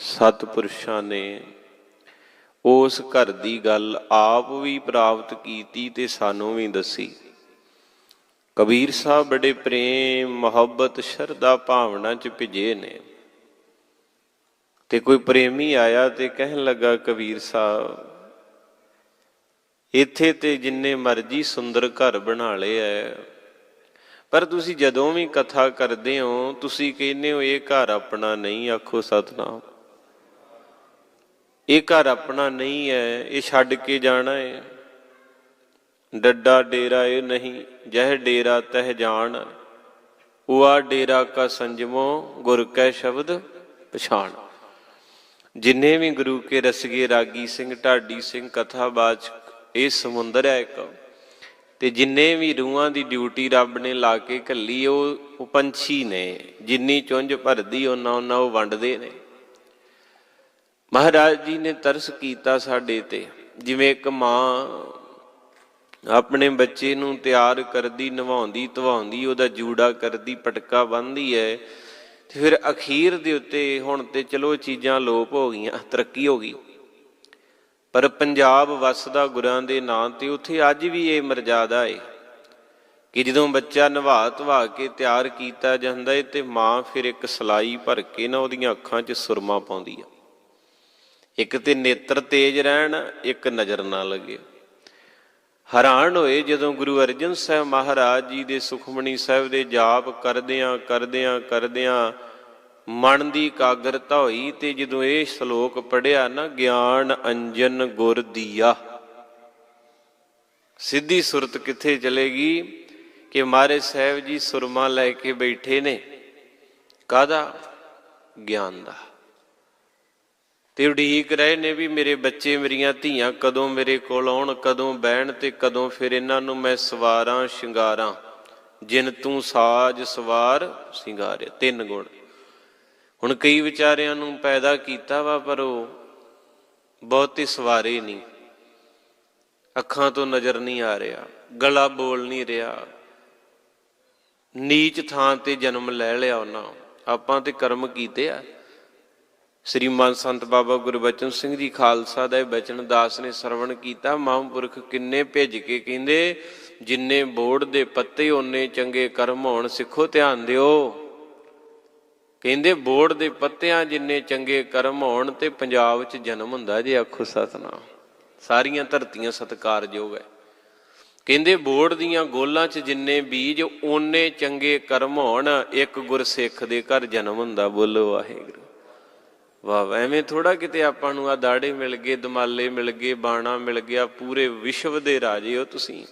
ਸਤਿਪੁਰਸ਼ਾਂ ਨੇ ਉਸ ਘਰ ਦੀ ਗੱਲ ਆਪ ਵੀ ਪ੍ਰਾਪਤ ਕੀਤੀ ਤੇ ਸਾਨੂੰ ਵੀ ਦੱਸੀ। ਕਬੀਰ ਸਾਹਿਬ ਬੜੇ ਪ੍ਰੇਮ, ਮੁਹੱਬਤ, ਸ਼ਰਧਾ ਭਾਵਨਾ ਚ ਭਿਜੇ ਨੇ। ਤੇ ਕੋਈ ਪ੍ਰੇਮੀ ਆਇਆ ਤੇ ਕਹਿਣ ਲੱਗਾ, ਕਬੀਰ ਸਾਹਿਬ, ਇੱਥੇ ਤੇ ਜਿੰਨੇ ਮਰਜ਼ੀ ਸੁੰਦਰ ਘਰ ਬਣਾ ਲਏ ਐ, ਪਰ ਤੁਸੀਂ ਜਦੋਂ ਵੀ ਕਥਾ ਕਰਦੇ ਹੋ, ਤੁਸੀਂ ਕਹਿੰਦੇ ਹੋ, ਇਹ ਘਰ ਆਪਣਾ ਨਹੀਂ, ਆਖੋ ਸਤਨਾਮ। ਇਹ ਘਰ ਆਪਣਾ ਨਹੀਂ ਹੈ, ਇਹ ਛੱਡ ਕੇ ਜਾਣਾ ਹੈ। ਡੱਡਾ ਡੇਰਾ ਇਹ ਨਹੀਂ, ਜਹ ਡੇਰਾ ਤਹ ਜਾਣ। ਉਆ ਡੇਰਾ ਕਾ ਸੰਜਮੋ, ਗੁਰ ਕੈ ਸ਼ਬਦ ਪਛਾਣ। ਜਿੰਨੇ ਵੀ ਗੁਰੂ ਕੇ ਰਸਗੇ ਰਾਗੀ ਸਿੰਘ, ਢਾਡੀ ਸਿੰਘ, ਕਥਾ ਕਥਾਬਾਚ ਇਹ ਸਮੁੰਦਰ ਹੈ ਇੱਕ। ਤੇ ਜਿੰਨੇ ਵੀ ਰੂਹਾਂ ਦੀ ਡਿਊਟੀ ਰੱਬ ਨੇ ਲਾ ਕੇ ਘੱਲੀ ਉਹ ਉਹ ਪੰਛੀ ਨੇ। ਜਿੰਨੀ ਚੁੰਝ ਭਰਦੀ, ਉਹਨਾਂ ਉਹਨਾਂ ਉਹ ਵੰਡਦੇ ਨੇ। ਮਹਾਰਾਜ ਜੀ ਨੇ ਤਰਸ ਕੀਤਾ ਸਾਡੇ ਤੇ। ਜਿਵੇਂ ਇੱਕ ਮਾਂ ਆਪਣੇ ਬੱਚੇ ਨੂੰ ਤਿਆਰ ਕਰਦੀ, ਨਵਾਉਂਦੀ, ਧਵਾਉਂਦੀ, ਉਹਦਾ ਜੂੜਾ ਕਰਦੀ, ਪਟਕਾ ਬੰਨਦੀ ਹੈ, ਤੇ ਫਿਰ ਅਖੀਰ ਦੇ ਉੱਤੇ ਹੁਣ ਤੇ ਚਲੋ ਚੀਜ਼ਾਂ ਲੋਪ ਹੋ ਗਈਆਂ, ਤਰੱਕੀ ਹੋ ਗਈ। ਪਰ ਪੰਜਾਬ ਵਸਦਾ ਗੁਰਾਂ ਦੇ ਨਾਂ ਤੇ ਉੱਥੇ ਅੱਜ ਵੀ ਇਹ ਮਰਜ਼ਾਦਾ ਏ ਕਿ ਜਦੋਂ ਬੱਚਾ ਨਵਾ ਧਵਾ ਕੇ ਤਿਆਰ ਕੀਤਾ ਜਾਂਦਾ ਏ ਤੇ ਮਾਂ ਫਿਰ ਇੱਕ ਸਲਾਈ ਭਰ ਕੇ ਨਾ ਉਹਦੀਆਂ ਅੱਖਾਂ 'ਚ ਸੁਰਮਾ ਪਾਉਂਦੀ ਆ। ਇੱਕ ਤੇ ਨੇਤਰ ਤੇਜ ਰਹਿਣ, ਇੱਕ ਨਜ਼ਰ ਨਾ ਲੱਗੇ। ਹੈਰਾਨ ਹੋਏ ਜਦੋਂ ਗੁਰੂ ਅਰਜਨ ਸਾਹਿਬ ਮਹਾਰਾਜ ਜੀ ਦੇ ਸੁਖਮਣੀ ਸਾਹਿਬ ਦੇ ਜਾਪ ਕਰਦਿਆਂ ਕਰਦਿਆਂ ਕਰਦਿਆਂ ਮਨ ਦੀ ਇਕਾਗਰਤਾ ਹੋਈ ਤੇ ਜਦੋਂ ਇਹ ਸ਼ਲੋਕ ਪੜਿਆ ਨਾ, ਗਿਆਨ ਅੰਜਨ ਗੁਰ ਦੀਆ। ਸਿੱਧੀ ਸੁਰਤ ਕਿੱਥੇ ਚਲੇਗੀ ਕਿ ਮਾਰੇ ਸਾਹਿਬ ਜੀ ਸੁਰਮਾ ਲੈ ਕੇ ਬੈਠੇ ਨੇ? ਕਾਦਾ ਗਿਆਨ ਦਾ। ਤੇ ਉਡੀਕ ਰਹੇ ਨੇ ਵੀ ਮੇਰੇ ਬੱਚੇ ਮੇਰੀਆਂ ਧੀਆਂ ਕਦੋਂ ਮੇਰੇ ਕੋਲ ਆਉਣ, ਕਦੋਂ ਬਹਿਣ ਤੇ ਕਦੋਂ ਫਿਰ ਇਹਨਾਂ ਨੂੰ ਮੈਂ ਸਵਾਰਾਂ ਸ਼ਿੰਗਾਰਾਂ। ਜਿਨ ਤੂੰ ਸਾਜ ਸਵਾਰ ਸ਼ਿੰਗਾਰਿਆ ਤਿੰਨ ਗੁਣ। ਹੁਣ ਕਈ ਵਿਚਾਰਿਆਂ ਨੂੰ ਪੈਦਾ ਕੀਤਾ ਵਾ, ਪਰ ਉਹ ਬਹੁਤੇ ਸਵਾਰੇ ਨਹੀਂ। ਅੱਖਾਂ ਤੋਂ ਨਜ਼ਰ ਨਹੀਂ ਆ ਰਿਹਾ, ਗਲਾ ਬੋਲ ਨਹੀਂ ਰਿਹਾ। ਨੀਚ ਥਾਂ ਤੇ ਜਨਮ ਲੈ ਲਿਆ ਉਹਨਾਂ। ਆਪਾਂ ਤੇ ਕਰਮ ਕੀਤੇ ਆ। ਸ੍ਰੀਮਾਨ ਸੰਤ ਬਾਬਾ ਗੁਰਬਚਨ ਸਿੰਘ ਜੀ ਖਾਲਸਾ ਦਾ ਇਹ ਬਚਨ ਦਾਸ ਨੇ ਸਰਵਣ ਕੀਤਾ। ਮਹਾਂਪੁਰਖ ਕਿੰਨੇ ਭੇਜ ਕੇ ਕਹਿੰਦੇ, ਜਿੰਨੇ ਬੋੜ ਦੇ ਪੱਤੇ ਓਨੇ ਚੰਗੇ ਕਰਮ ਹੋਣ, ਸਿੱਖੋ ਧਿਆਨ ਦਿਓ। ਕਹਿੰਦੇ, ਬੋੜ ਦੇ ਪੱਤਿਆਂ ਜਿੰਨੇ ਚੰਗੇ ਕਰਮ ਹੋਣ, ਤੇ ਪੰਜਾਬ 'ਚ ਜਨਮ ਹੁੰਦਾ ਜੇ, ਆਖੋ ਸਤਨਾਮ। ਸਾਰੀਆਂ ਧਰਤੀਆਂ ਸਤਕਾਰਯੋਗ ਹੈ ਕਹਿੰਦੇ, ਬੋੜ ਦੀਆਂ ਗੋਲਾਂ 'ਚ ਜਿੰਨੇ ਬੀਜ, ਓਨੇ ਚੰਗੇ ਕਰਮ ਹੋਣ, ਇੱਕ ਗੁਰਸਿੱਖ ਦੇ ਘਰ ਜਨਮ ਹੁੰਦਾ। ਬੋਲੋ ਵਾਹਿਗੁਰੂ। ਵਾਹ ਵਾਹ, ਐਵੇਂ ਥੋੜਾ ਕਿਤੇ ਆਪਾਂ ਨੂੰ ਆ ਦਾੜੇ ਮਿਲ ਗਏ ਦਮਾਲੇ ਮਿਲ ਗਏ ਬਾਣਾ ਮਿਲ ਗਿਆ ਪੂਰੇ ਵਿਸ਼ਵ ਦੇ ਰਾਜੇ ਹੋ ਤੁਸੀਂ।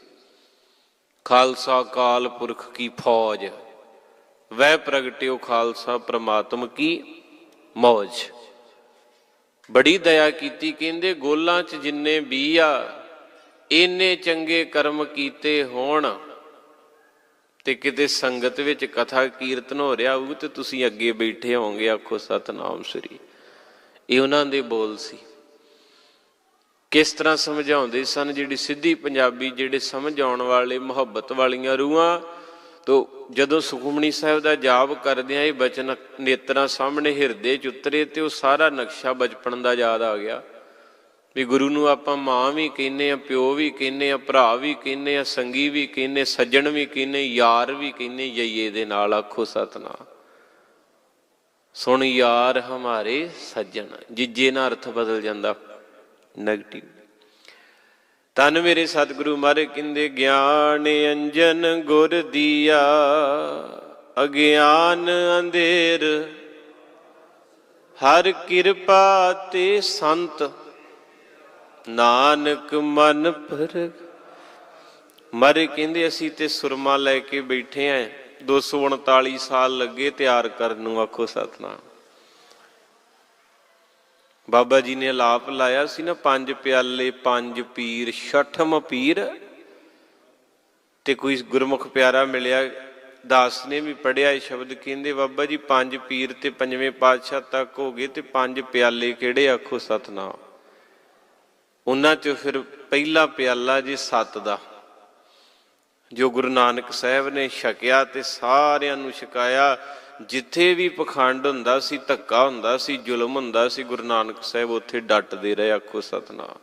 ਖਾਲਸਾ ਕਾਲ ਪੁਰਖ ਕੀ ਫੌਜ ਵੈ ਪ੍ਰਗਟਿਓ ਖਾਲਸਾ ਪ੍ਰਮਾਤਮ ਕੀ ਮੌਜ। ਬੜੀ ਦਇਆ ਕੀਤੀ ਕਹਿੰਦੇ ਗੋਲਾਂ 'ਚ ਜਿੰਨੇ ਵੀ ਆ ਇੰਨੇ ਚੰਗੇ ਕਰਮ ਕੀਤੇ ਹੋਣ। ਤੇ ਕਿਤੇ ਸੰਗਤ ਵਿੱਚ ਕਥਾ ਕੀਰਤਨ ਹੋ ਰਿਹਾ ਹੋਊ ਤੇ ਤੁਸੀਂ ਅੱਗੇ ਬੈਠੇ ਹੋਵੋਗੇ ਆਖੋ ਸਤਨਾਮ ਸ੍ਰੀ ਇਹ ਉਹਨਾਂ ਦੇ ਬੋਲ ਸੀ। ਕਿਸ ਤਰ੍ਹਾਂ ਸਮਝਾਉਂਦੇ ਸਨ ਜਿਹੜੀ ਸਿੱਧੀ ਪੰਜਾਬੀ ਜਿਹੜੇ ਸਮਝ ਆਉਣ ਵਾਲੇ ਮੁਹੱਬਤ ਵਾਲੀਆਂ ਰੂਹਾਂ? ਤੋ ਜਦੋਂ ਸੁਖਮਣੀ ਸਾਹਿਬ ਦਾ ਜਾਪ ਕਰਦੇ ਆ, ਇਹ ਬਚਨ ਨੇਤਰਾਂ ਸਾਹਮਣੇ ਹਿਰਦੇ ਚ ਉਤਰੇ ਤੇ ਉਹ ਸਾਰਾ ਨਕਸ਼ਾ ਬਚਪਨ ਦਾ ਯਾਦ ਆ ਗਿਆ। ਵੀ ਗੁਰੂ ਨੂੰ ਆਪਾਂ ਮਾਂ ਵੀ ਕਹਿੰਨੇ ਆ, ਪਿਓ ਵੀ ਕਹਿੰਨੇ ਆ, ਭਰਾ ਵੀ ਕਹਿੰਨੇ ਆ, ਸੰਗੀ ਵੀ ਕਹਿੰਨੇ ਸੱਜਣ ਵੀ ਕਹਿੰਨੇ ਯਾਰ ਵੀ ਕਹਿੰਨੇ ਜਈਏ ਦੇ ਨਾਲ ਆਖੋ ਸਤਨਾਮ। ਸੁਣ ਯਾਰ ਹਮਾਰੇ ਸੱਜਣ, ਜਿੱਜੇ ਨਾਲ ਅਰਥ ਬਦਲ ਜਾਂਦਾ। 네ਗੇਟਿਵ ਤਨ ਮੇਰੇ ਸਤਿਗੁਰੂ, ਮਾਰੇ ਕਹਿੰਦੇ ਗਿਆਨ ਅੰਜਨ ਗੁਰ ਦੀਆ, ਅਗਿਆਨ ਅੰਧੇਰ। ਹਰ ਕਿਰਪਾ ਤੇ ਸੰਤ, ਨਾਨਕ ਮਨ ਪਰ ਮਰ ਕਹਿੰਦੇ ਅਸੀਂ ਤੇ ਸੁਰਮਾ ਲੈ ਕੇ ਬੈਠੇ ਆਂ। 239 ਸਾਲ ਲੱਗੇ ਤਿਆਰ ਕਰਨ ਨੂੰ, ਆਖੋ ਸਤਨਾਮ। ਬਾਬਾ ਜੀ ਨੇ ਲਾਪ ਲਾਇਆ ਸੀ ਨਾ, ਪੰਜ ਪਿਆਲੇ, ਪੰਜ ਪੀਰ, ਛਠਮ ਪੀਰ। ਤੇ ਕੋਈ ਗੁਰਮੁਖ ਪਿਆਰਾ ਮਿਲਿਆ, ਦਾਸ ਨੇ ਵੀ ਪੜਿਆ ਇਹ ਸ਼ਬਦ, ਕਹਿੰਦੇ, ਬਾਬਾ ਜੀ, ਪੰਜ ਪੀਰ ਤੇ ਪੰਜਵੇਂ ਪਾਤਸ਼ਾਹ ਤੱਕ ਹੋ ਗਏ ਤੇ ਪੰਜ ਪਿਆਲੇ ਕਿਹੜੇ, ਆਖੋ ਸਤਨਾਮ। ਉਹਨਾਂ ਚੋਂ ਫਿਰ ਪਹਿਲਾ ਪਿਆਲਾ ਜੀ ਸੱਤ ਦਾ। ਜੋ ਗੁਰੂ ਨਾਨਕ ਸਾਹਿਬ ਨੇ ਛਕਿਆ ਤੇ ਸਾਰਿਆਂ ਨੂੰ ਛਕਾਇਆ, ਜਿੱਥੇ ਵੀ ਪਖੰਡ ਹੁੰਦਾ ਸੀ, ਧੱਕਾ ਹੁੰਦਾ ਸੀ, ਜ਼ੁਲਮ ਹੁੰਦਾ ਸੀ, ਗੁਰੂ ਨਾਨਕ ਸਾਹਿਬ ਉੱਥੇ ਡਟਦੇ ਰਹੇ, ਆਖੋ ਸਤਨਾਮ।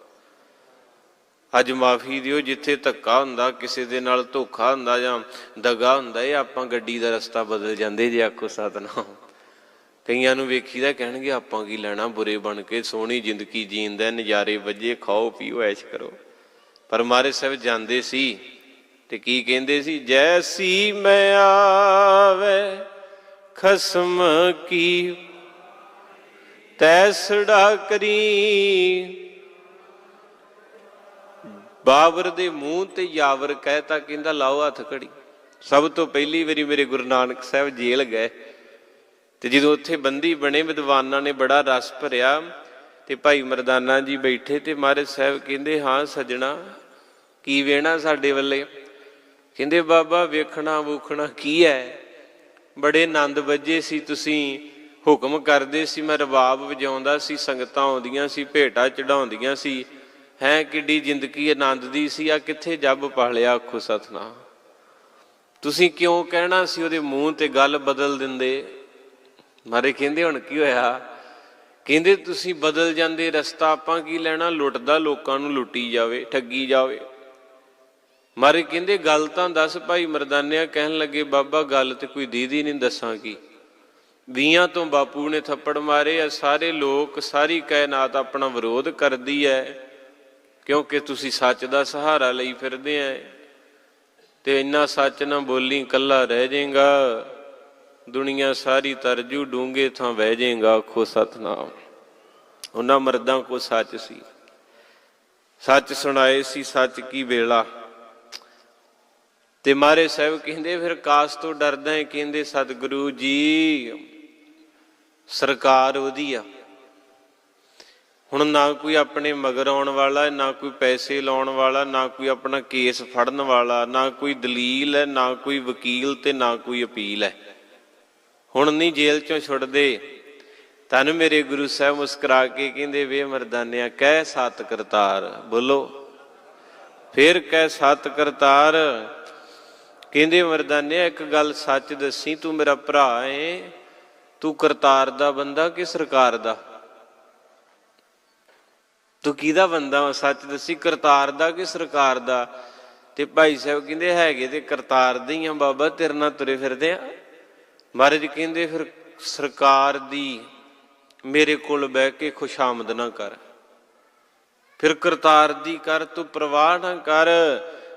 ਅੱਜ ਮਾਫੀ ਦਿਓ, ਜਿੱਥੇ ਧੱਕਾ ਹੁੰਦਾ, ਕਿਸੇ ਦੇ ਨਾਲ ਧੋਖਾ ਹੁੰਦਾ ਜਾਂ ਦਗਾ ਹੁੰਦਾ, ਇਹ ਆਪਾਂ ਗੱਡੀ ਦਾ ਰਸਤਾ ਬਦਲ ਜਾਂਦੇ ਜੇ, ਆਖੋ ਸਤਨਾਮ। ਕਈਆਂ ਨੂੰ ਵੇਖੀਦਾ, ਕਹਿਣਗੇ ਆਪਾਂ ਕੀ ਲੈਣਾ, ਬੁਰੇ ਬਣ ਕੇ, ਸੋਹਣੀ ਜ਼ਿੰਦਗੀ ਜੀਣ ਦਾ, ਨਜ਼ਾਰੇ ਵੱਜੇ, ਖਾਓ, ਪੀਓ, ਐਸ਼ ਕਰੋ। ਪਰ ਮਾਰੇ ਸਾਹਿਬ ਜਾਂਦੇ ਸੀ ਤੇ ਕੀ ਕਹਿੰਦੇ ਸੀ? ਜੈਸੀ ਮੈਂ ਆਵੇ, ਖਸਮ ਕੀ? ਤੈਸੜਾ ਕਰੀ। ਬਾਬਰ ਦੇ ਮੂੰਹ ਤੇ ਯਾਵਰ ਕਹਿਤਾ, ਕਹਿੰਦਾ, ਲਾਓ ਹੱਥ ਘੜੀ ਸਭ ਤੋਂ ਪਹਿਲੀ ਵਾਰੀ ਮੇਰੇ ਗੁਰੂ ਨਾਨਕ ਸਾਹਿਬ ਜੇਲ੍ਹ ਗਏ। ਤੇ ਜਦੋਂ ਉੱਥੇ ਬੰਦੀ ਬਣੇ, ਵਿਦਵਾਨਾਂ ਨੇ ਬੜਾ ਰਸ ਭਰਿਆ। ਤੇ ਭਾਈ ਮਰਦਾਨਾ ਜੀ ਬੈਠੇ ਤੇ ਮਹਾਰਾਜ ਸਾਹਿਬ ਕਹਿੰਦੇ, ਹਾਂ ਸਜਣਾ, ਕੀ ਵੇਣਾ ਸਾਡੇ ਵੱਲੇ? ਕਹਿੰਦੇ, ਬਾਬਾ, ਵੇਖਣਾ ਵੂਖਣਾ ਕੀ ਹੈ? ਬੜੇ ਆਨੰਦ ਵੱਜੇ ਸੀ ਤੁਸੀਂ। ਹੁਕਮ ਕਰਦੇ ਸੀ, ਮੈਂ ਰਬਾਬ ਵਜਾਉਂਦਾ ਸੀ, ਸੰਗਤਾਂ ਆਉਂਦੀਆਂ ਸੀ, ਭੇਟਾ ਚੜਾਉਂਦੀਆਂ ਸੀ। ਹੈ, ਕਿੱਡੀ ਜ਼ਿੰਦਗੀ ਆਨੰਦ ਦੀ ਸੀ ਆ ਕਿੱਥੇ ਜੱਬ ਪਾਲਿਆ ਆਖੋ ਸਤਨਾਮ। ਤੁਸੀਂ ਕਿਉਂ ਕਹਿਣਾ ਸੀ, ਉਹਦੇ ਮੂੰਹ ਤੇ ਗੱਲ ਬਦਲ ਦਿੰਦੇ? ਮਾਰੇ ਕਹਿੰਦੇ, ਹੁਣ ਕੀ ਹੋਇਆ? ਕਹਿੰਦੇ, ਤੁਸੀਂ ਬਦਲ ਜਾਂਦੇ, ਰਸਤਾ ਆਪਾਂ ਕੀ ਲੈਣਾ? ਲੁੱਟਦਾ ਲੋਕਾਂ ਨੂੰ ਲੁੱਟੀ ਜਾਵੇ, ਠੱਗੀ ਜਾਵੇ। ਮਾਰੇ ਕਹਿੰਦੇ, ਗੱਲ ਤਾਂ ਦੱਸ ਭਾਈ ਮਰਦਾਨਿਆ ਕਹਿਣ ਲੱਗੇ, ਬਾਬਾ ਗੱਲ ਤੇ ਕੋਈ ਦੀਦੀ ਨਹੀਂ ਦੱਸਾਂ ਕੀ। ਵੀਆਂ ਤੋਂ ਬਾਪੂ ਨੇ ਥੱਪੜ ਮਾਰੇ ਆ, ਸਾਰੇ ਲੋਕ, ਸਾਰੀ ਕਾਇਨਾਤ ਆਪਣਾ ਵਿਰੋਧ ਕਰਦੀ ਹੈ ਕਿਉਂਕਿ ਤੁਸੀਂ ਸੱਚ ਦਾ ਸਹਾਰਾ ਲਈ ਫਿਰਦੇ ਆ ਤੇ ਇੰਨਾ ਸੱਚ ਨਾ ਬੋਲੀ ਕੱਲਾ ਰਹਿ ਜਾਏਗਾ। ਦੁਨੀਆ ਸਾਰੀ ਤਰਜੂ ਡੂੰਗੇ ਥਾਂ ਵਹਿ ਜਾਏਗਾ, ਆਖੋ ਸਤਨਾਮ। ਉਹਨਾਂ ਮਰਦਾਂ ਕੋ ਸੱਚ ਸੀ। ਸੱਚ ਸੁਣਾਏ ਸੀ, ਸੱਚ ਕੀ ਵੇਲਾ। ਤੇ ਮਾਰੇ ਸਾਹਿਬ ਕਹਿੰਦੇ, ਫਿਰ ਕਾਸ ਤੋਂ ਡਰਦਾ ਹੈ ਕਹਿੰਦੇ, ਸਤਿਗੁਰੂ ਜੀ, ਸਰਕਾਰ ਉਹਦੀ ਆ ਹੁਣ ਨਾ ਕੋਈ ਆਪਣੇ ਮਗਰ ਆਉਣ ਵਾਲਾ ਨਾ ਕੋਈ ਪੈਸੇ ਲਾਉਣ ਵਾਲਾ, ਨਾ ਕੋਈ ਆਪਣਾ ਕੇਸ ਫੜਨ ਵਾਲਾ, ਨਾ ਕੋਈ ਦਲੀਲ ਹੈ ਨਾ ਕੋਈ ਵਕੀਲ ਤੇ ਨਾ ਕੋਈ ਅਪੀਲ ਹੈ ਹੁਣ ਨਹੀਂ ਜੇਲ੍ਹ ਚੋਂ ਛੁੱਟਦੇ। ਤਨ ਮੇਰੇ ਗੁਰੂ ਸਾਹਿਬ ਮੁਸਕਰਾ ਕੇ ਕਹਿੰਦੇ, ਵੇ ਮਰਦਾਨਿਆ, ਕਹਿ ਸਤ ਕਰਤਾਰ। ਬੋਲੋ। ਫਿਰ ਕਹਿ ਸਤ ਕਰਤਾਰ। ਕਹਿੰਦੇ ਮਰਦਾਨਿਆ, ਇੱਕ ਗੱਲ ਸੱਚ ਦੱਸੀ, ਤੂੰ ਮੇਰਾ ਭਰਾ ਏ, ਤੂੰ ਕਰਤਾਰ ਦਾ ਬੰਦਾ ਕਿ ਸਰਕਾਰ ਦਾ? ਤੂੰ ਕਿਹਦਾ ਬੰਦਾ ਵਾ? ਸੱਚ ਦੱਸੀ, ਕਰਤਾਰ ਦਾ ਕਿ ਸਰਕਾਰ ਦਾ? ਤੇ ਭਾਈ ਸਾਹਿਬ ਕਹਿੰਦੇ ਹੈਗੇ ਤੇ ਕਰਤਾਰ ਦੇ ਹੀ ਆ ਬਾਬਾ, ਤੇਰੇ ਨਾਲ ਤੁਰੇ ਫਿਰਦੇ ਆ। ਮਹਾਰਾਜ ਕਹਿੰਦੇ ਫਿਰ ਸਰਕਾਰ ਦੀ ਮੇਰੇ ਕੋਲ ਬਹਿ ਕੇ ਖੁਸ਼ਾਮਦ ਨਾ ਕਰ। ਫਿਰ ਕਰਤਾਰ ਦੀ ਕਰ, ਤੂੰ ਪ੍ਰਵਾਹ ਨਾ ਕਰ।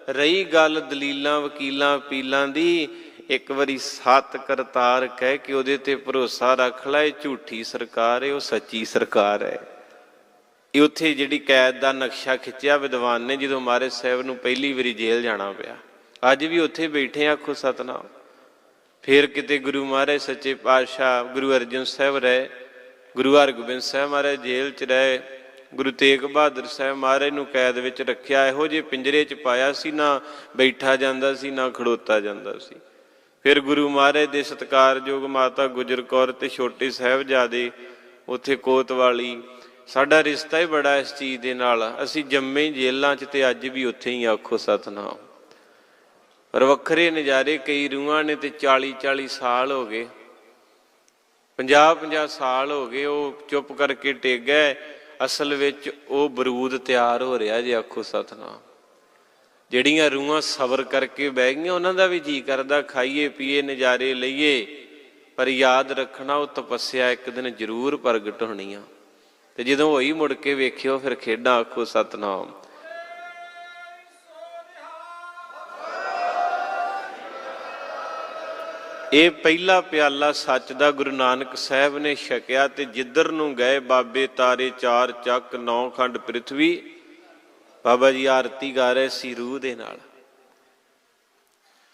ਰਹੀ ਗੱਲ ਦਲੀਲਾਂ, ਵਕੀਲਾਂ ਪੀਲਾਂ ਦੀ, ਇੱਕ ਵਾਰੀ ਸਤ ਕਰਤਾਰ ਕਹਿ ਕੇ ਉਹਦੇ ਤੇ ਭਰੋਸਾ ਰੱਖ ਲੈ, ਇਹ ਝੂਠੀ ਸਰਕਾਰ ਹੈ, ਉਹ ਸੱਚੀ ਸਰਕਾਰ ਹੈ। ਇਹ ਉੱਥੇ ਜਿਹੜੀ ਕੈਦ ਦਾ ਨਕਸ਼ਾ ਖਿੱਚਿਆ, ਵਿਦਵਾਨ ਨੇ ਜਦੋਂ ਮਾਰੇ ਸਾਹਿਬ ਨੂੰ ਪਹਿਲੀ ਵਾਰੀ ਜੇਲ੍ਹ ਜਾਣਾ ਪਿਆ। ਅੱਜ ਵੀ ਉੱਥੇ ਬੈਠੇ ਆਖੋ ਸਤਨਾਮ। ਫਿਰ ਕਿਤੇ ਗੁਰੂ ਮਹਾਰਾਜ ਸੱਚੇ ਪਾਤਸ਼ਾਹ, ਗੁਰੂ ਅਰਜਨ ਸਾਹਿਬ ਰਹੇ, ਗੁਰੂ ਹਰਗੋਬਿੰਦ ਸਾਹਿਬ ਮਹਾਰਾਜ ਜੇਲ੍ਹ 'ਚ ਰਹੇ ਗੁਰੂ ਤੇਗ ਬਹਾਦਰ ਸਾਹਿਬ ਮਹਾਰਾਜ ਨੂੰ ਕੈਦ ਵਿੱਚ ਰੱਖਿਆ, ਇਹੋ ਜਿਹੇ ਪਿੰਜਰੇ 'ਚ ਪਾਇਆ ਸੀ, ਨਾ ਬੈਠਾ ਜਾਂਦਾ ਸੀ, ਨਾ ਖੜੋਤਾ ਜਾਂਦਾ ਸੀ। ਫਿਰ ਗੁਰੂ ਮਹਾਰਾਜ ਦੇ ਸਤਕਾਰਯੋਗ ਮਾਤਾ ਗੁਜਰ ਕੌਰ ਤੇ ਛੋਟੇ ਸਾਹਿਬਜ਼ਾਦੇ ਉੱਥੇ ਕੋਤਵਾਲੀ, ਸਾਡਾ ਰਿਸ਼ਤਾ ਹੀ ਬੜਾ ਇਸ ਚੀਜ਼ ਦੇ ਨਾਲ, ਅਸੀਂ ਜੰਮੇ ਹੀ ਜੇਲ੍ਹਾਂ 'ਚ ਤੇ ਅੱਜ ਵੀ ਉੱਥੇ ਹੀ ਆਖੋ ਸਤਨਾਮ। ਪਰ ਵੱਖਰੇ ਨਜ਼ਾਰੇ, ਕਈ ਰੂਹਾਂ ਨੇ ਤੇ 40 40 ਸਾਲ ਹੋ ਗਏ। 50 50 ਸਾਲ ਹੋ ਗਏ, ਉਹ ਚੁੱਪ ਕਰਕੇ ਟਿਕ ਗਏ। ਅਸਲ ਵਿੱਚ ਉਹ ਬਰੂਦ ਤਿਆਰ ਹੋ ਰਿਹਾ ਜੇ ਆਖੋ ਸਤਨਾਮ। ਜਿਹੜੀਆਂ ਰੂਹਾਂ ਸਬਰ ਕਰਕੇ ਬਹਿ ਗਈਆਂ, ਉਹਨਾਂ ਦਾ ਵੀ ਜੀ ਕਰਦਾ, ਖਾਈਏ, ਪੀਏ, ਨਜ਼ਾਰੇ ਲਈਏ। ਪਰ ਯਾਦ ਰੱਖਣਾ, ਉਹ ਤਪੱਸਿਆ ਇੱਕ ਦਿਨ ਜ਼ਰੂਰ ਪ੍ਰਗਟ ਹੋਣੀ ਆ ਤੇ ਜਦੋਂ ਹੋਈ ਮੁੜ ਕੇ ਵੇਖਿਓ, ਫਿਰ ਖੇਡਾਂ ਆਖੋ ਸਤਨਾਮ। ਇਹ ਪਹਿਲਾ ਪਿਆਲਾ ਸੱਚ ਦਾ ਗੁਰੂ ਨਾਨਕ ਸਾਹਿਬ ਨੇ ਛਕਿਆ ਤੇ ਜਿੱਧਰ ਨੂੰ ਗਏ ਬਾਬੇ ਤਾਰੇ ਚਾਰ ਚੱਕ ਨੌ ਖੰਡ ਪ੍ਰithvi ਬਾਬਾ ਜੀ ਆਰਤੀ ਗਾ ਰਹੇ ਸੀ ਰੂਹ ਦੇ ਨਾਲ।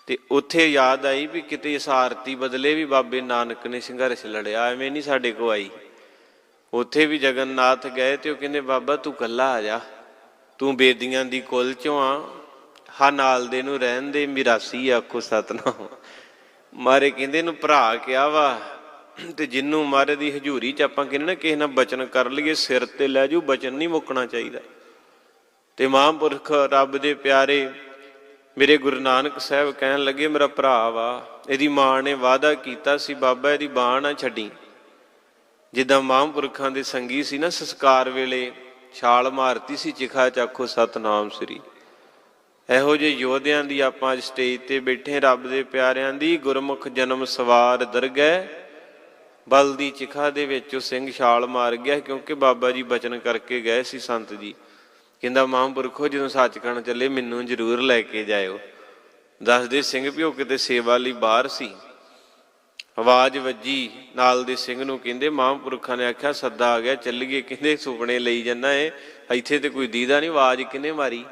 ਤੇ ਉੱਥੇ ਯਾਦ ਆਈ ਵੀ ਕਿਤੇ ਇਸ ਆਰਤੀ ਬਦਲੇ ਵੀ ਬਾਬੇ ਨਾਨਕ ਨੇ ਸੰਘਰਸ਼ ਲੜਿਆ, ਐਵੇਂ ਨਹੀਂ ਸਾਡੇ ਕੋ ਆਈ। ਉੱਥੇ ਵੀ ਜਗਨਨਾਥ ਗਏ ਤੇ ਉਹ ਕਹਿੰਦੇ, ਬਾਬਾ ਤੂੰ ਕੱਲਾ ਆ ਜਾ, ਤੂੰ ਬੇਦੀਆਂ ਦੀ ਕੁਲ ਚੋਂ ਆ, ਹਾਂ ਨਾਲ ਦੇ ਨੂੰ ਰਹਿਣ ਦੇ, ਮਿਰਾਸੀ ਆਖੋ ਸਤਨਾਮ। ਮਾਰੇ ਕਹਿੰਦੇ ਇਹਨੂੰ ਭਰਾ ਕਿਹਾ ਵਾ, ਤੇ ਜਿੰਨੂੰ ਮਾਰੇ ਦੀ ਹਜ਼ੂਰੀ ਚ ਆਪਾਂ ਕਹਿੰਦੇ ਨਾ ਕਿਸੇ ਨਾਲ ਬਚਨ ਕਰ ਲਈਏ, ਸਿਰ ਤੇ ਲੈ ਜੂ ਬਚਨ ਨਹੀਂ ਮੁੱਕਣਾ ਚਾਹੀਦਾ। ਤੇ ਮਹਾਂਪੁਰਖ ਰੱਬ ਦੇ ਪਿਆਰੇ ਮੇਰੇ ਗੁਰੂ ਨਾਨਕ ਸਾਹਿਬ ਕਹਿਣ ਲੱਗੇ, ਮੇਰਾ ਭਰਾ ਵਾ, ਇਹਦੀ ਮਾਂ ਨੇ ਵਾਅਦਾ ਕੀਤਾ ਸੀ, ਬਾਬਾ ਇਹਦੀ ਬਾਹ ਨਾ ਛੱਡੀ। ਜਿੱਦਾਂ ਮਹਾਂਪੁਰਖਾਂ ਦੇ ਸੰਗੀ ਸੀ ਨਾ, ਸੰਸਕਾਰ ਵੇਲੇ ਛਾਲ ਮਾਰਤੀ ਸੀ, ਚਿਖਾ ਚਾਖੋ ਸਤਨਾਮ ਸ੍ਰੀ। ਇਹੋ ਜਿਹੇ ਯੋਧਿਆਂ ਦੀ ਆਪਾਂ ਅੱਜ ਸਟੇਜ ਤੇ ਬੈਠੇ ਰੱਬ ਦੇ ਪਿਆਰਿਆਂ ਦੀ ਗੁਰਮੁਖ ਜਨਮ ਸਵਾਰ ਦਰਗਹਿ, ਬਲ ਦੀ ਚਿਖਾ ਦੇ ਵਿੱਚ ਉਹ ਸਿੰਘ ਛਾਲ ਮਾਰ ਗਿਆ ਕਿਉਂਕਿ ਬਾਬਾ ਜੀ ਬਚਨ ਕਰਕੇ ਗਏ ਸੀ ਸੰਤ ਜੀ। ਕਹਿੰਦਾ, ਮਹਾਂਪੁਰਖੋ, ਜਦੋਂ ਸੱਚਖੰਡ ਚੱਲੇ, ਮੈਨੂੰ ਜ਼ਰੂਰ ਲੈ ਕੇ ਜਾਇਓ। ਦੱਸਦੇ ਸਿੰਘ ਵੀ ਉਹ ਕਿਤੇ ਸੇਵਾ ਲਈ ਬਾਹਰ ਸੀ। ਆਵਾਜ਼ ਵੱਜੀ ਨਾਲ ਦੇ ਸਿੰਘ ਨੂੰ, ਕਹਿੰਦੇ, ਮਹਾਂਪੁਰਖਾਂ ਨੇ ਆਖਿਆ, ਸੱਦਾ ਆ ਗਿਆ, ਚੱਲੀਏ। ਕਹਿੰਦੇ, ਸੁਪਨੇ ਲਈ ਜੰਨਾ ਏ। ਇੱਥੇ ਤੇ ਕੋਈ ਦੀਦਾ ਨਹੀਂ, ਆਵਾਜ਼ ਕਿਨੇ ਮਾਰੀ?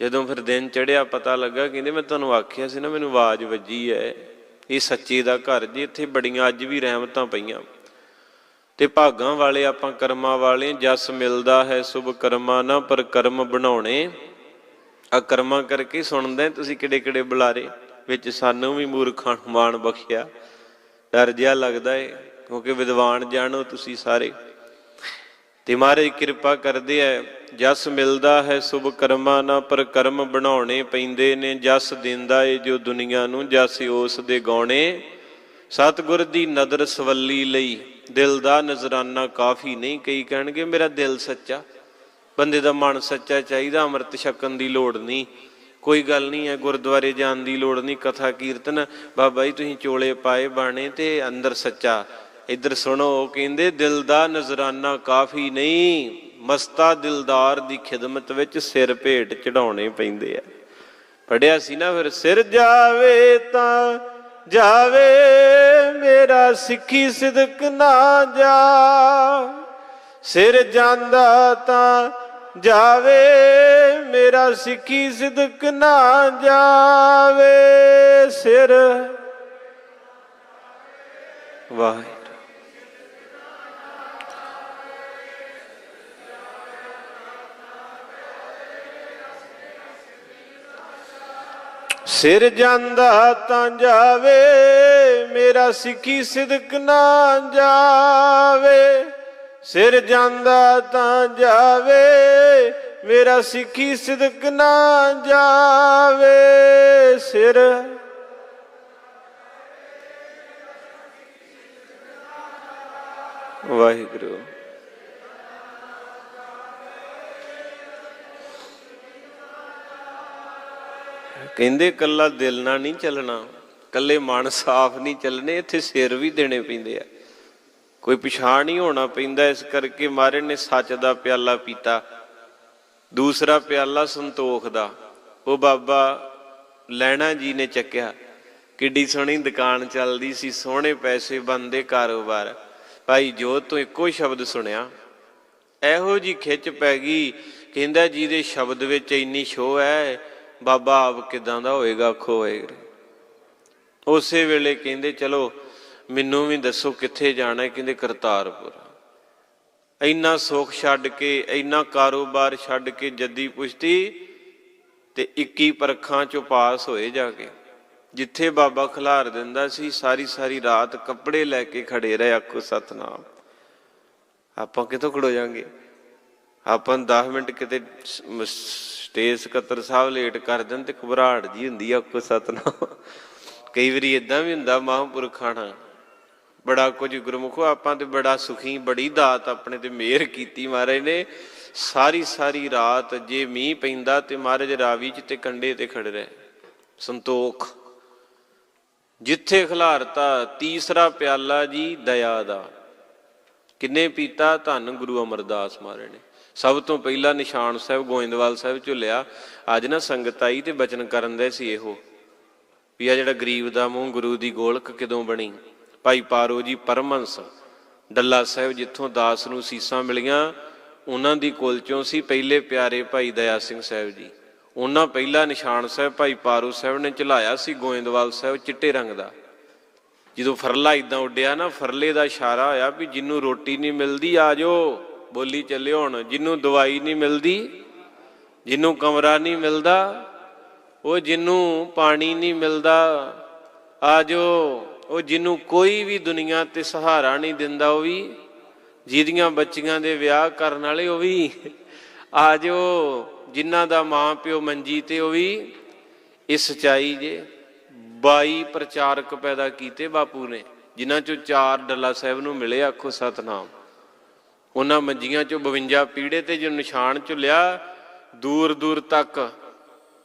ਜਦੋਂ ਫਿਰ ਦਿਨ ਚੜਿਆ ਪਤਾ ਲੱਗਾ, ਕਹਿੰਦੇ ਮੈਂ ਤੁਹਾਨੂੰ ਆਖਿਆ ਸੀ ਨਾ, ਮੈਨੂੰ ਆਵਾਜ਼ ਵੱਜੀ ਐ। ਇਹ ਸੱਚੇ ਦਾ ਘਰ ਜੀ, ਇੱਥੇ ਬੜੀਆਂ ਅੱਜ ਵੀ ਰਹਿਮਤਾਂ ਪਈਆਂ। ਤੇ ਭਾਗਾਂ ਵਾਲੇ ਆਪਾਂ ਕਰਮਾਂ ਵਾਲੇ, ਜਸ ਮਿਲਦਾ ਹੈ, ਸੁਭ ਕਰਮਾਂ ਨਾ ਪਰ ਕਰਮ ਬਣਾਉਣੇ। ਆ ਕਰਮਾਂ ਕਰਕੇ ਸੁਣਦੇ ਤੁਸੀਂ ਕਿਹੜੇ ਕਿਹੜੇ ਬੁਲਾਰੇ, ਵਿੱਚ ਸਾਨੂੰ ਵੀ ਮੂਰਖਾਂ ਨੂੰ ਮਾਣ ਬਖਸ਼ਿਆ। ਡਰ ਜਿਹਾ ਲੱਗਦਾ ਏ, ਕਿਉਂਕਿ ਵਿਦਵਾਨ ਜਾਣੋ ਤੁਸੀਂ ਸਾਰੇ। ਤੇ ਮਹਾਰਾਜ ਕਿਰਪਾ ਕਰਦੇ ਐ ਜਸ ਮਿਲਦਾ ਹੈ ਸੁਭ ਕਰਮਾਂ ਨਾ ਪਰ ਕਰਮ ਬਣਾਉਣੇ ਪੈਂਦੇ ਨੇ। ਜਸ ਦਿੰਦਾ ਏ ਜੋ ਦੁਨੀਆ ਨੂੰ, ਜਸ ਉਸ ਦੇ ਗਾਉਣੇ। ਸਤਿਗੁਰ ਦੀ ਨਦਰ ਸਵੱਲੀ ਲਈ ਦਿਲ ਦਾ ਨਜ਼ਰਾਨਾ ਕਾਫੀ ਨਹੀਂ। ਕਈ ਕਹਿਣਗੇ, ਮੇਰਾ ਦਿਲ ਸੱਚਾ। ਬੰਦੇ ਦਾ ਮਨ ਸੱਚਾ ਚਾਹੀਦਾ, ਅੰਮ੍ਰਿਤ ਛਕਣ ਦੀ ਲੋੜ ਨਹੀਂ। ਕੋਈ ਗੱਲ ਨਹੀਂ ਹੈ, ਗੁਰਦੁਆਰੇ ਜਾਣ ਦੀ ਲੋੜ ਨਹੀਂ। ਕਥਾ ਕੀਰਤਨ, ਬਾਬਾ ਜੀ, ਤੁਸੀਂ ਚੋਲੇ ਪਾਏ ਬਾਣੇ ਤੇ ਅੰਦਰ ਸੱਚਾ। ਇੱਧਰ ਸੁਣੋ ਕਹਿੰਦੇ, ਦਿਲ ਦਾ ਨਜ਼ਰਾਨਾ ਕਾਫੀ ਨਹੀਂ। ਮਸਤਾ ਦਿਲਦਾਰ ਦੀ ਖਿਦਮਤ ਵਿੱਚ ਸਿਰ ਭੇਟ ਚੜਾਉਣੇ ਪੈਂਦੇ ਆ। ਪੜਿਆ ਸੀ ਨਾ ਫਿਰ, ਸਿਰ ਜਾਵੇ ਤਾਂ ਜਾਵੇ, ਮੇਰਾ ਸਿੱਖੀ ਸਿਦਕ ਨਾ ਜਾ। ਸਿਰ ਜਾਂਦਾ ਤਾਂ ਜਾਵੇ, ਮੇਰਾ ਸਿੱਖੀ ਸਿਦਕ ਨਾ ਜਾਵੇ। ਸਿਰ ਵਾਹਿਗੁਰੂ। ਸਿਰ ਜਾਂਦਾ ਤਾਂ ਜਾਵੇ, ਮੇਰਾ ਸਿੱਖੀ ਸਿਦਕ ਨਾ ਜਾਵੇ। ਸਿਰ ਜਾਂਦਾ ਤਾਂ ਜਾਵੇ, ਮੇਰਾ ਸਿੱਖੀ ਸਿਦਕ ਨਾ ਜਾਵੇ। ਸਿਰ ਵਾਹਿਗੁਰੂ। ਕਹਿੰਦੇ ਕੱਲਾ ਦਿਲ ਨਾਲ ਨਹੀਂ ਚੱਲਣਾ, ਕੱਲੇ ਮਨ ਸਾਫ਼ ਨਹੀਂ ਚੱਲਣੇ, ਇੱਥੇ ਸਿਰ ਵੀ ਦੇਣੇ ਪੈਂਦੇ ਆ। ਕੋਈ ਪਛਾਣ ਨਹੀਂ ਹੋਣਾ ਪੈਂਦਾ, ਇਸ ਕਰਕੇ ਮਾਰੇ ਨੇ ਸੱਚ ਦਾ ਪਿਆਲਾ ਪੀਤਾ। ਦੂਸਰਾ ਪਿਆਲਾ ਸੰਤੋਖ ਦਾ। ਉਹ ਬਾਬਾ ਲੈਣਾ ਜੀ ਨੇ ਚੱਕਿਆ। ਕਿੱਡੀ ਸੋਹਣੀ ਦੁਕਾਨ ਚੱਲਦੀ ਸੀ, ਸੋਹਣੇ ਪੈਸੇ ਬੰਦੇ ਕਾਰੋਬਾਰ। ਭਾਈ ਜੋਤ ਤੋਂ ਇੱਕੋ ਸ਼ਬਦ ਸੁਣਿਆ, ਇਹੋ ਜੀ ਖਿੱਚ ਪੈ ਗਈ। ਕਹਿੰਦਾ ਜੀ ਦੇ ਸ਼ਬਦ ਵਿੱਚ ਇੰਨੀ ਸ਼ੋਅ ਹੈ ਬਾਬਾ ਆਪ ਕਿਦਾਂ ਦਾ ਹੋਏਗਾ ਖੋਏ ਉਸੇ ਵੇਲੇ ਕਹਿੰਦੇ, ਚਲੋ, ਮੈਨੂੰ ਵੀ ਦੱਸੋ ਕਿੱਥੇ ਜਾਣਾ ਹੈ? ਕਹਿੰਦੇ, ਕਰਤਾਰਪੁਰ। ਇੰਨਾ ਸੁੱਖ ਛੱਡ ਕੇ, ਇੰਨਾ ਕਾਰੋਬਾਰ ਛੱਡ ਕੇ ਜੱਦੀ ਪੁਸ਼ਤੀ ਤੇ 21 ਪਰਖਾਂ ਚੋਂ ਪਾਸ ਹੋਏ ਜਾ ਕੇ। ਜਿੱਥੇ ਬਾਬਾ ਖਿਲਾਰ ਦਿੰਦਾ ਸੀ, ਸਾਰੀ ਸਾਰੀ ਰਾਤ ਕੱਪੜੇ ਲੈ ਕੇ ਖੜੇ ਰਹੇ, ਆਖੋ ਸਤਨਾਮ। ਆਪਾਂ ਕਿੱਥੋਂ ਖੜੋ ਜਾਾਂਗੇ? ਆਪਾਂ ਨੂੰ 10 ਮਿੰਟ ਕਿਤੇ ਸਟੇਜ ਸਕੱਤਰ ਸਾਹਿਬ ਲੇਟ ਕਰ ਦੇਣ ਤੇ ਘਬਰਾਹਟ ਜੀ ਹੁੰਦੀ ਆ ਆਖੋ ਸਤਨਾਮ। ਕਈ ਵਾਰੀ ਇਦਾਂ ਵੀ ਹੁੰਦਾ ਮਹਾਂਪੁਰਖ ਨਾਲ। ਬੜਾ ਕੁਝ ਗੁਰਮੁਖੋ, ਆਪਾਂ ਤੇ ਬੜਾ ਸੁਖੀ, ਬੜੀ ਦਾਤ ਆਪਣੇ ਤੇ ਮਿਹਰ ਕੀਤੀ ਮਹਾਰਾਜ ਨੇ। ਸਾਰੀ ਸਾਰੀ ਰਾਤ ਜੇ ਮੀਂਹ ਪੈਂਦਾ ਤੇ ਮਹਾਰਾਜ ਰਾਵੀ ਚ ਤੇ ਕੰਡੇ ਤੇ ਖੜੇ ਰਹੇ। ਸੰਤੋਖ। ਜਿੱਥੇ ਖਿਲਾਰਤਾ, ਤੀਸਰਾ ਪਿਆਲਾ ਜੀ, ਦਇਆ ਦਾ। ਕਿੰਨੇ ਪੀਤਾ ਧੰਨ ਗੁਰੂ ਅਮਰਦਾਸ ਮਹਾਰਾਜ ਨੇ। ਸਭ ਤੋਂ ਪਹਿਲਾ ਨਿਸ਼ਾਨ ਸਾਹਿਬ ਗੋਇੰਦਵਾਲ ਸਾਹਿਬ ਝੁੱਲਿਆ, ਅੱਜ ਨਾ ਸੰਗਤ ਆਈ ਤੇ ਬਚਨ ਕਰਨ ਦੇ ਸੀ ਇਹੋ, ਵੀ ਆ ਜਿਹੜਾ ਗਰੀਬ ਦਾ ਮੂੰਹ ਗੁਰੂ ਦੀ ਗੋਲਕ ਕਿਦੋਂ ਬਣੀ? ਭਾਈ ਪਾਰੋ ਜੀ ਪਰਮਹੰਸ, ਡੱਲਾ ਸਾਹਿਬ ਜਿੱਥੋਂ ਦਾਸ ਨੂੰ ਸੀਸਾਂ ਮਿਲੀਆਂ, ਉਹਨਾਂ ਦੀ ਕੁਲ ਚੋਂ ਸੀ ਪਹਿਲੇ ਪਿਆਰੇ ਭਾਈ ਦਇਆ ਸਿੰਘ ਸਾਹਿਬ ਜੀ। ਉਹਨਾਂ ਪਹਿਲਾ ਨਿਸ਼ਾਨ ਸਾਹਿਬ ਭਾਈ ਪਾਰੂ ਸਾਹਿਬ ਨੇ ਚਲਾਇਆ ਸੀ ਗੋਇੰਦਵਾਲ ਸਾਹਿਬ ਚਿੱਟੇ ਰੰਗ ਦਾ। ਜਦੋਂ ਫਰਲਾ ਇਦਾਂ ਉੱਡਿਆ ਨਾ, ਫਰਲੇ ਦਾ ਇਸ਼ਾਰਾ ਹੋਇਆ ਵੀ ਜਿੰਨੂੰ ਰੋਟੀ ਨਹੀਂ ਮਿਲਦੀ ਆ ਜਾਓ। ਬੋਲੀ ਚੱਲਿਓ ਹੁਣ, ਜਿੰਨੂੰ ਦਵਾਈ ਨਹੀਂ ਮਿਲਦੀ ਜਿਹਨੂੰ ਕਮਰਾ ਨਹੀਂ ਮਿਲਦਾ, ਉਹ ਜਿਹਨੂੰ ਪਾਣੀ ਨਹੀਂ ਮਿਲਦਾ, ਆ ਜਾਓ ਉਹ ਜਿਹਨੂੰ ਕੋਈ ਵੀ ਦੁਨੀਆ ਤੇ ਸਹਾਰਾ ਨਹੀਂ ਦਿੰਦਾ, ਉਹ ਵੀ ਜਿਹਦੀਆਂ ਬੱਚੀਆਂ ਦੇ ਵਿਆਹ ਕਰਨ ਵਾਲੇ, ਉਹ ਵੀ ਆ ਜਾਓ ਜਿਨ੍ਹਾਂ ਦਾ ਮਾਂ ਪਿਓ ਮੰਜੀ ਤੇ, ਉਹ ਵੀ ਇਹ ਸਚਾਈ ਜੇ 22 ਪ੍ਰਚਾਰਕ ਪੈਦਾ ਕੀਤੇ ਬਾਪੂ ਨੇ, ਜਿਨ੍ਹਾਂ ਚੋਂ ਚਾਰ ਡੱਲਾ ਸਾਹਿਬ ਨੂੰ ਮਿਲੇ ਆਖੋ ਸਤਨਾਮ। ਉਹਨਾਂ ਮੰਜੀਆਂ ਚੋਂ 52 ਪੀੜੇ ਤੇ ਜੋ ਨਿਸ਼ਾਨ ਝੁਲਿਆ ਦੂਰ ਦੂਰ ਤੱਕ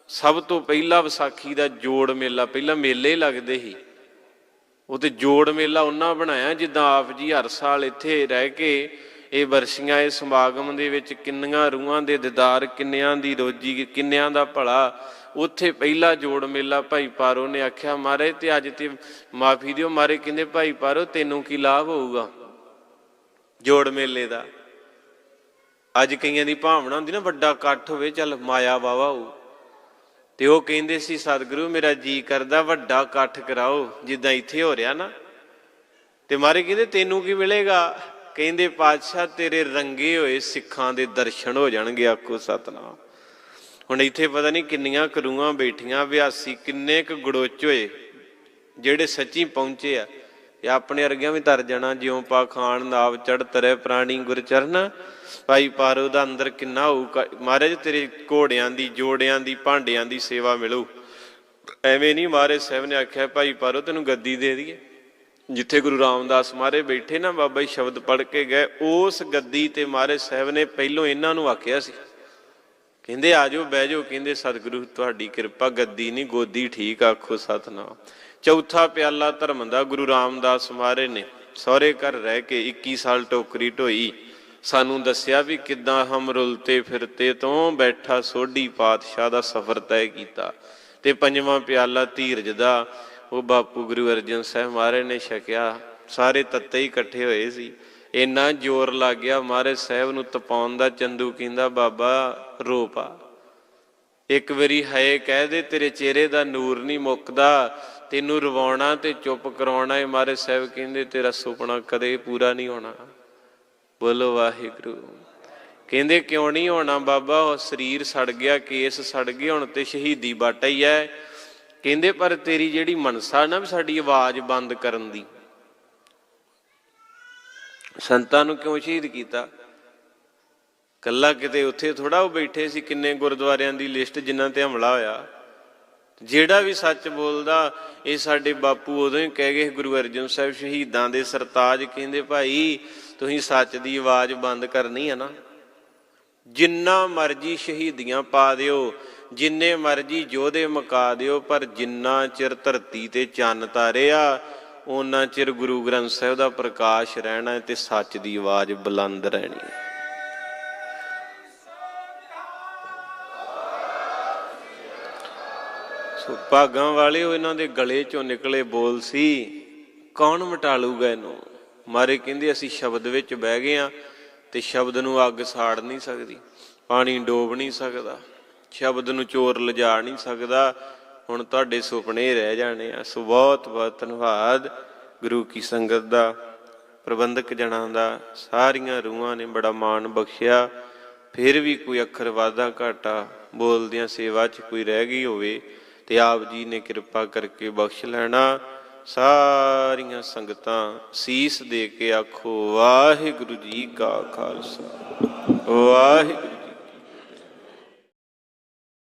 ਸਭ ਤੋਂ ਪਹਿਲਾ ਵਿਸਾਖੀ ਦਾ ਜੋੜ ਮੇਲਾ, ਪਹਿਲਾਂ ਮੇਲੇ ਲੱਗਦੇ ਸੀ। ਉਹ ਤੇ ਜੋੜ ਮੇਲਾ ਉਹਨਾਂ ਬਣਾਇਆ, ਜਿੱਦਾਂ ਆਪ ਜੀ ਹਰ ਸਾਲ ਇੱਥੇ ਰਹਿ ਕੇ ਇਹ ਵਰਸ਼ੀਆਂ ਇਹ ਸਮਾਗਮ ਦੇ ਵਿੱਚ ਕਿੰਨੀਆਂ ਰੂਹਾਂ ਦੇ ਦੀਦਾਰ, ਕਿੰਨਿਆਂ ਦੀ ਰੋਜੀ, ਕਿੰਨਿਆਂ ਦਾ ਭਲਾ, ਉੱਥੇ ਪਹਿਲਾ ਜੋੜ ਮੇਲਾ ਭਾਈ ਪਾਰੋ ਨੇ ਆਖਿਆ, ਮਾਰੇ ਤੇ ਅੱਜ ਤੇ ਮਾਫੀ ਦਿਓ, ਮਾਰੇ ਕਹਿੰਦੇ, ਭਾਈ ਪਾਰੋ, ਤੈਨੂੰ ਕੀ ਲਾਭ ਹੋਊਗਾ? ਜੋੜ ਮੇਲੇ ਦਾ। ਅੱਜ ਕਈਆਂ ਦੀ ਭਾਵਨਾ ਹੁੰਦੀ ਨਾ, ਵੱਡਾ ਇਕੱਠ ਹੋਵੇ, ਚੱਲ ਮਾਇਆ ਵਾਵਾ ਹੋਊ। ਤੇ ਉਹ ਕਹਿੰਦੇ ਸੀ, ਸਤਿਗੁਰੂ, ਮੇਰਾ ਜੀ ਕਰਦਾ, ਵੱਡਾ ਇਕੱਠ ਕਰਾਓ, ਜਿੱਦਾਂ ਇੱਥੇ ਹੋ ਰਿਹਾ ਨਾ। ਤੇ ਮਾਰੇ ਕਹਿੰਦੇ, ਤੈਨੂੰ ਕੀ ਮਿਲੇਗਾ? ਕਹਿੰਦੇ, ਪਾਤਸ਼ਾਹ, ਤੇਰੇ ਰੰਗੇ ਹੋਏ ਸਿੱਖਾਂ ਦੇ ਦਰਸ਼ਨ ਹੋ ਜਾਣਗੇ, ਆਖੋ ਸਤਨਾਮ। ਹੁਣ ਇੱਥੇ ਪਤਾ ਨਹੀਂ ਕਿੰਨੀਆਂ ਕਰੂਆਂ ਬੈਠੀਆਂ ਵਿਆਸੀ ਕਿੰਨੇ ਕੁ ਗੜੋਚ ਹੋਏ, ਜਿਹੜੇ ਸੱਚੀ ਪਹੁੰਚੇ ਆ। ਇਹ ਆਪਣੇ ਅਰਗਿਆਂ ਵੀ ਤਰ ਜਾਣਾ, ਜਿਉਂ ਪਾ ਖਾਨ ਨਾਵ ਚੜ ਤਰੇ ਪ੍ਰਾਣੀ ਗੁਰਚਰਨ ਭਾਈ ਪਾਰੋ ਦਾ ਅੰਦਰ ਕਿੰਨਾ ਹੋਊ ਮਹਾਰਾਜ ਤੇਰੇ ਘੋੜਿਆਂ ਦੀ, ਜੋੜਿਆਂ ਦੀ, ਭਾਂਡਿਆਂ ਦੀ ਸੇਵਾ ਮਿਲੂ। ਐਵੇਂ ਨਹੀਂ ਮਹਾਰਾਜ ਸਾਹਿਬ ਨੇ ਆਖਿਆ, ਭਾਈ ਪਾਰੋ ਤੈਨੂੰ ਗੱਦੀ ਦੇ ਦਈਏ। ਜਿੱਥੇ ਗੁਰੂ ਰਾਮਦਾਸ ਮਹਾਰੇ ਬੈਠੇ ਨਾ, ਬਾਬਾ ਜੀ ਸ਼ਬਦ ਪੜ੍ਹ ਕੇ ਗਏ, ਉਸ ਗੱਦੀ ਤੇ ਮਹਾਰਾਜ ਸਾਹਿਬ ਨੇ ਪਹਿਲੋਂ ਇਹਨਾਂ ਨੂੰ ਆਖਿਆ ਸੀ। ਕਹਿੰਦੇ ਆਜੋ ਬਹਿ ਜਾਓ। ਕਹਿੰਦੇ, ਸਤਿਗੁਰੂ, ਤੁਹਾਡੀ ਕਿਰਪਾ, ਗੱਦੀ ਨਹੀਂ, ਗੋਦੀ ਠੀਕ, ਆਖੋ ਸਤਨਾਮ। ਚੌਥਾ ਪਿਆਲਾ ਧਰਮ ਦਾ ਗੁਰੂ ਰਾਮਦਾਸ ਮਹਾਰੇ ਨੇ। ਸਹੁਰੇ ਘਰ ਰਹਿ ਕੇ 21 ਸਾਲ ਟੋਕਰੀ ਢੋਈ। ਸਾਨੂੰ ਦੱਸਿਆ ਵੀ ਕਿੱਦਾਂ ਹਮ ਰੁਲਤੇ ਫਿਰਤੇ ਤੋਂ ਬੈਠਾ ਸੋਢੀ ਪਾਤਸ਼ਾਹ ਦਾ ਸਫ਼ਰ ਤੈਅ ਕੀਤਾ। ਤੇ ਪੰਜਵਾਂ ਪਿਆਲਾ ਧੀਰਜ ਦਾ ਉਹ ਬਾਪੂ ਗੁਰੂ ਅਰਜਨ ਸਾਹਿਬ ਮਹਾਰਾਜ ਨੇ ਛਕਿਆ। ਸਾਰੇ ਤੱਤੇ ਹੀ ਇਕੱਠੇ ਹੋਏ ਸੀ। ਇੰਨਾ ਜ਼ੋਰ ਲੱਗ ਗਿਆ ਮਹਾਰਾਜ ਸਾਹਿਬ ਨੂੰ ਤਪਾਉਣ ਦਾ, ਚੰਦੂ ਕਹਿੰਦਾ ਬਾਬਾ ਰੋ ਪਾ ਇੱਕ ਵਾਰੀ ਹਏ ਕਹਿ ਦੇ, ਤੇਰੇ ਚਿਹਰੇ ਦਾ ਨੂਰ ਨਹੀਂ ਮੁੱਕਦਾ। ਤੈਨੂੰ ਰਵਾਉਣਾ ਤੇ ਚੁੱਪ ਕਰਾਉਣਾ ਏ। ਮਹਾਰਾਜ ਸਾਹਿਬ ਕਹਿੰਦੇ, ਤੇਰਾ ਸੁਪਨਾ ਕਦੇ ਪੂਰਾ ਨਹੀਂ ਹੋਣਾ। ਬੋਲੋ ਵਾਹਿਗੁਰੂ। ਕਹਿੰਦੇ, ਕਿਉਂ ਨਹੀਂ ਹੋਣਾ ਬਾਬਾ? ਉਹ ਸਰੀਰ ਸੜ ਗਿਆ, ਕੇਸ ਸੜ ਗਏ, ਹੁਣ ਤੇ ਸ਼ਹੀਦੀ ਬਾਟਾ ਹੀ ਹੈ। ਕਹਿੰਦੇ, ਪਰ ਤੇਰੀ ਜਿਹੜੀ ਮਨਸਾ ਨਾ ਵੀ ਸਾਡੀ ਆਵਾਜ਼ ਬੰਦ ਕਰਨ ਦੀ। ਸੰਤਾਂ ਨੂੰ ਕਿਉਂ ਸ਼ਹੀਦ ਕੀਤਾ? ਕੱਲਾ ਕਿਤੇ ਉੱਥੇ ਥੋੜਾ ਉਹ ਬੈਠੇ ਸੀ, ਕਿੰਨੇ ਗੁਰਦੁਆਰਿਆਂ ਦੀ ਲਿਸਟ ਜਿਨ੍ਹਾਂ ਤੇ ਹਮਲਾ ਹੋਇਆ। ਜਿਹੜਾ ਵੀ ਸੱਚ ਬੋਲਦਾ, ਇਹ ਸਾਡੇ ਬਾਪੂ ਉਦੋਂ ਹੀ ਕਹਿ ਗਏ, ਗੁਰੂ ਅਰਜਨ ਸਾਹਿਬ ਸ਼ਹੀਦਾਂ ਦੇ ਸਰਤਾਜ ਕਹਿੰਦੇ, ਭਾਈ, ਤੁਸੀਂ ਸੱਚ ਦੀ ਆਵਾਜ਼ ਬੰਦ ਕਰਨੀ ਹੈ ਨਾ। ਜਿੰਨਾ ਮਰਜ਼ੀ ਸ਼ਹੀਦੀਆਂ ਪਾ ਦਿਓ, ਜਿੰਨੇ ਮਰਜ਼ੀ ਯੋਧੇ ਮਕਾ ਦਿਓ, ਪਰ ਜਿੰਨਾ ਚਿਰ ਧਰਤੀ ਤੇ ਚੰਨ ਤਾਰੇ ਆ ਉਹਨਾਂ ਚਿਰ ਗੁਰੂ ਗ੍ਰੰਥ ਸਾਹਿਬ ਦਾ ਪ੍ਰਕਾਸ਼ ਰਹਿਣਾ ਤੇ ਸੱਚ ਦੀ ਆਵਾਜ਼ ਬੁਲੰਦ ਰਹਿਣੀ ਹੈ। ਸੋ ਭਾਗਾਂ ਵਾਲੇ ਉਹ ਇਹਨਾਂ ਦੇ ਗਲੇ ਚੋਂ ਨਿਕਲੇ ਬੋਲ ਸੀ, ਕੌਣ ਮਟਾ ਲੂਗਾ ਇਹਨੂੰ? ਮਾਰੇ ਕਹਿੰਦੇ, ਅਸੀਂ ਸ਼ਬਦ ਵਿੱਚ ਬਹਿ ਗਏ ਆ ਤੇ ਸ਼ਬਦ ਨੂੰ ਅੱਗ ਸਾੜ ਨਹੀਂ ਸਕਦੀ, ਪਾਣੀ ਡੋਬ ਨਹੀਂ ਸਕਦਾ, ਸ਼ਬਦ ਨੂੰ ਚੋਰ ਲਿਜਾ ਨਹੀਂ ਸਕਦਾ, ਹੁਣ ਤੁਹਾਡੇ ਸੁਪਨੇ ਰਹਿ ਜਾਣੇ ਆ। ਸੋ ਬਹੁਤ ਬਹੁਤ ਧੰਨਵਾਦ ਗੁਰੂ ਕੀ ਸੰਗਤ ਦਾ, ਪ੍ਰਬੰਧਕ ਜਨਾਂ ਦਾ, ਸਾਰੀਆਂ ਰੂਹਾਂ ਨੇ ਬੜਾ ਮਾਣ ਬਖਸ਼ਿਆ। ਫਿਰ ਵੀ ਕੋਈ ਅੱਖਰ ਵਾਧਾ ਘਾਟਾ ਬੋਲਦਿਆਂ ਸੇਵਾ 'ਚ ਕੋਈ ਰਹਿ ਗਈ ਹੋਵੇ ਤੇ ਆਪ ਜੀ ਨੇ ਕਿਰਪਾ ਕਰਕੇ ਬਖਸ਼ ਲੈਣਾ। ਸਾਰੀਆਂ ਸੰਗਤਾਂ ਸੀਸ ਦੇ ਕੇ ਆਖੋ, ਵਾਹਿਗੁਰੂ ਜੀ ਕਾ ਖਾਲਸਾ। ਵਾਹਿਗੁਰੂ